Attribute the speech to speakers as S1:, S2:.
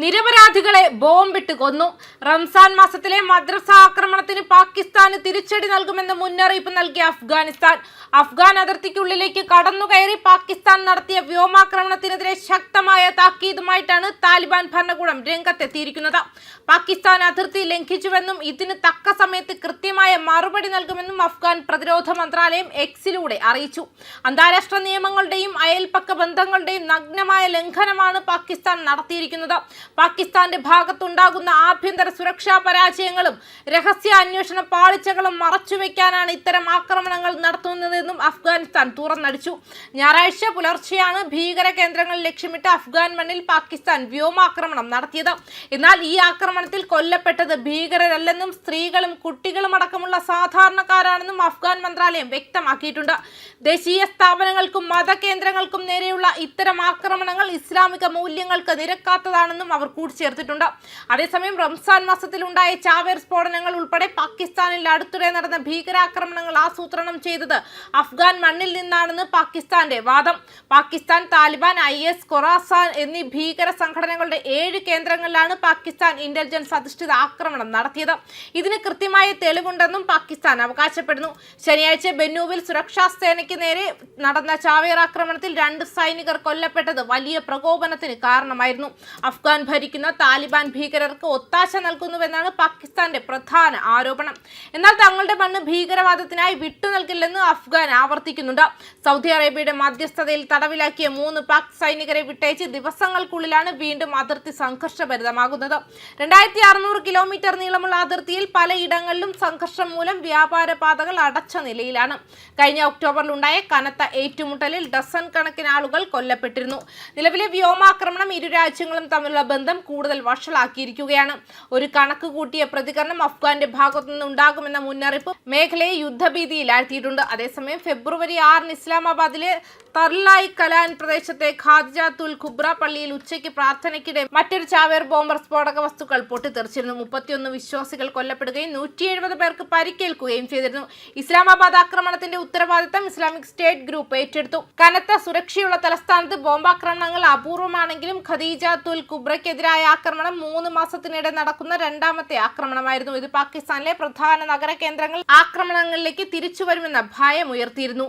S1: നിരപരാധികളെ ബോംബിട്ട് കൊന്നു. റംസാൻ മാസത്തിലെ മദ്രസ ആക്രമണത്തിന് പാകിസ്ഥാന് തിരിച്ചടി നൽകുമെന്ന് മുന്നറിയിപ്പ് നൽകിയ അഫ്ഗാനിസ്ഥാൻ. അഫ്ഗാൻ അതിർത്തിക്കുള്ളിലേക്ക് കടന്നുകയറി പാകിസ്ഥാൻ നടത്തിയ വ്യോമാക്രമണത്തിനെതിരെ ശക്തമായ താക്കീതുമായിട്ടാണ് താലിബാൻ ഭരണകൂടം രംഗത്തെത്തിയിരിക്കുന്നത്. പാകിസ്ഥാൻ അതിർത്തി ലംഘിച്ചുവെന്നും ഇതിന് തക്ക സമയത്ത് കൃത്യമായ മറുപടി നൽകുമെന്നും അഫ്ഗാൻ പ്രതിരോധ മന്ത്രാലയം എക്സിലൂടെ അറിയിച്ചു. അന്താരാഷ്ട്ര നിയമങ്ങളുടെയും അയൽപക്ക ബന്ധങ്ങളുടെയും നഗ്നമായ ലംഘനമാണ് പാകിസ്ഥാൻ നടത്തിയിരിക്കുന്നത്. പാകിസ്ഥാന്റെ ഭാഗത്തുണ്ടാകുന്ന ആഭ്യന്തര സുരക്ഷാ പരാജയങ്ങളും രഹസ്യ അന്വേഷണ പാളിച്ചകളും മറച്ചുവെക്കാനാണ് ഇത്തരം ആക്രമണങ്ങൾ നടത്തുന്നതെന്നും അഫ്ഗാനിസ്ഥാൻ തുറന്നടിച്ചു. ഞായറാഴ്ച പുലർച്ചെയാണ് ഭീകര കേന്ദ്രങ്ങൾ ലക്ഷ്യമിട്ട് അഫ്ഗാൻ മണ്ണിൽ പാകിസ്ഥാൻ വ്യോമാക്രമണം നടത്തിയത്. എന്നാൽ ഈ ആക്രമണത്തിൽ കൊല്ലപ്പെട്ടത് ഭീകരരല്ലെന്നും സ്ത്രീകളും കുട്ടികളും അടക്കമുള്ള സാധാരണക്കാരാണെന്നും അഫ്ഗാൻ മന്ത്രാലയം വ്യക്തമാക്കിയിട്ടുണ്ട്. ദേശീയ സ്ഥാപനങ്ങൾക്കും മതകേന്ദ്രങ്ങൾക്കും നേരെയുള്ള ഇത്തരം ആക്രമണങ്ങൾ ഇസ്ലാമിക മൂല്യങ്ങൾക്ക് നിരക്കാത്തതാണെന്നും അവർ കൂട്ടിച്ചേർത്തിട്ടുണ്ട്. അതേസമയം റംസാൻ മാസത്തിലുണ്ടായ ചാവേർ സ്ഫോടനങ്ങൾ ഉൾപ്പെടെ പാകിസ്ഥാനിൽ അടുത്തിടെ നടന്ന ഭീകരാക്രമണങ്ങൾ ആസൂത്രണം ചെയ്തത് അഫ്ഗാൻ മണ്ണിൽ നിന്നാണെന്ന് പാകിസ്ഥാന്റെ വാദം. പാകിസ്ഥാൻ താലിബാൻ ഐ എസ് കൊറാസാൻ എന്നീ ഭീകര സംഘടനകളുടെ ഏഴ് കേന്ദ്രങ്ങളിലാണ് പാകിസ്ഥാൻ ഇന്റലിജൻസ് അധിഷ്ഠിത ആക്രമണം നടത്തിയത്. ഇതിന് കൃത്യമായ തെളിവുണ്ടെന്നും പാകിസ്ഥാൻ അവകാശപ്പെടുന്നു. ശനിയാഴ്ച ബെന്നൂവിൽ സുരക്ഷാ സേനയ്ക്ക് നേരെ നടന്ന ചാവേർ ആക്രമണത്തിൽ രണ്ട് സൈനികർ കൊല്ലപ്പെട്ടത് വലിയ പ്രകോപനത്തിന് കാരണമായിരുന്നു. അഫ്ഗാൻ ഭരിക്കുന്ന താലിബാൻ ഭീകരർക്ക് ഒത്താശ നൽകുന്നുവെന്നാണ് പാകിസ്ഥാന്റെ പ്രധാന ആരോപണം. എന്നാൽ തങ്ങളുടെ മണ്ണ് ഭീകരവാദത്തിനായി വിട്ടുനൽകില്ലെന്ന് അഫ്ഗാൻ ആവർത്തിക്കുന്നുണ്ട്. സൗദി അറേബ്യയുടെ മധ്യസ്ഥതയിൽ തടവിലാക്കിയ മൂന്ന് പാക് സൈനികരെ വിട്ടയച്ച് ദിവസങ്ങൾക്കുള്ളിലാണ് വീണ്ടും അതിർത്തി സംഘർഷഭരിതമാകുന്നത്. രണ്ടായിരത്തി അറുന്നൂറ് കിലോമീറ്റർ നീളമുള്ള അതിർത്തിയിൽ പലയിടങ്ങളിലും സംഘർഷം മൂലം വ്യാപാര പാതകൾ അടച്ച നിലയിലാണ്. കഴിഞ്ഞ ഒക്ടോബറിലുണ്ടായ കനത്ത ഏറ്റുമുട്ടലിൽ ഡസൺ കണക്കിന് ആളുകൾ കൊല്ലപ്പെട്ടിരുന്നു. നിലവിലെ വ്യോമാക്രമണം ഇരു രാജ്യങ്ങളും തമ്മിലുള്ള ബന്ധം കൂടുതൽ വഷളാക്കിയിരിക്കുകയാണ്. ഒരു കണക്ക് കൂട്ടിയ പ്രതികരണം അഫ്ഗാന്റെ ഭാഗത്തു നിന്നുണ്ടാകുമെന്ന മുന്നറിയിപ്പ് മേഖലയെ യുദ്ധഭീതിയിലാഴ്ത്തിയിട്ടുണ്ട്. അതേസമയം ഫെബ്രുവരി ആറിന് ഇസ്ലാമാബാദിലെ തർലായി കലാൻ പ്രദേശത്തെ ഖാദ്ജാത്തുൽ ഖുബ്ര പള്ളിയിൽ ഉച്ചയ്ക്ക് പ്രാർത്ഥനയ്ക്കിടെ മറ്റൊരു ചാവേർ ബോംബർ സ്ഫോടക വസ്തുക്കൾ പൊട്ടിത്തെറിച്ചിരുന്നു. മുപ്പത്തിയൊന്ന് വിശ്വാസികൾ കൊല്ലപ്പെടുകയും നൂറ്റി എഴുപത് പേർക്ക് പരിക്കേൽക്കുകയും ചെയ്തിരുന്നു. ഇസ്ലാമാബാദ് ആക്രമണത്തിന്റെ ഉത്തരവാദിത്തം ഇസ്ലാമിക് സ്റ്റേറ്റ് ഗ്രൂപ്പ് ഏറ്റെടുത്തു. കനത്ത സുരക്ഷയുള്ള തലസ്ഥാനത്ത് ബോംബാക്രമണങ്ങൾ അപൂർവമാണെങ്കിലും ഖദീജാത്തുൽ ഖുബ്രയ്ക്കെതിരായ ആക്രമണം മൂന്ന് മാസത്തിനിടെ നടക്കുന്ന രണ്ടാമത്തെ ആക്രമണമായിരുന്നു. ഇത് പാകിസ്ഥാനിലെ പ്രധാന നഗര കേന്ദ്രങ്ങൾ ആക്രമണങ്ങളിലേക്ക് തിരിച്ചുവരുമെന്ന ഭയം ഉയർത്തിയിരുന്നു.